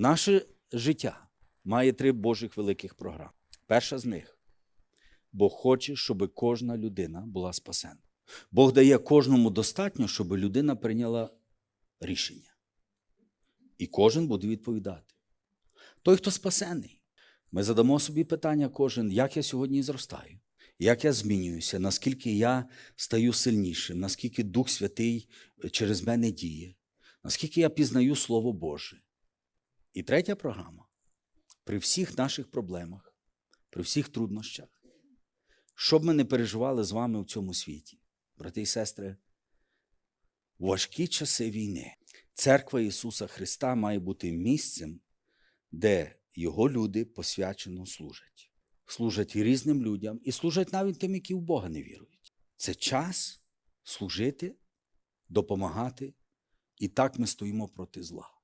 Наше життя має три Божих великих програми. Перша з них Бог хоче, щоб кожна людина була спасена. Бог дає кожному достатньо, щоб людина прийняла рішення. І кожен буде відповідати. Той, хто спасений, ми задамо собі питання кожен, як я сьогодні зростаю, як я змінююся, наскільки я стаю сильнішим, наскільки Дух Святий через мене діє, наскільки я пізнаю Слово Боже. І третя програма при всіх наших проблемах, при всіх труднощах, що б ми не переживали з вами в цьому світі, брати і сестри, важкі часи війни церква Ісуса Христа має бути місцем, де Його люди посвячено служать. Служать і різним людям, і служать навіть тим, які в Бога не вірують. Це час служити, допомагати, і так ми стоїмо проти зла.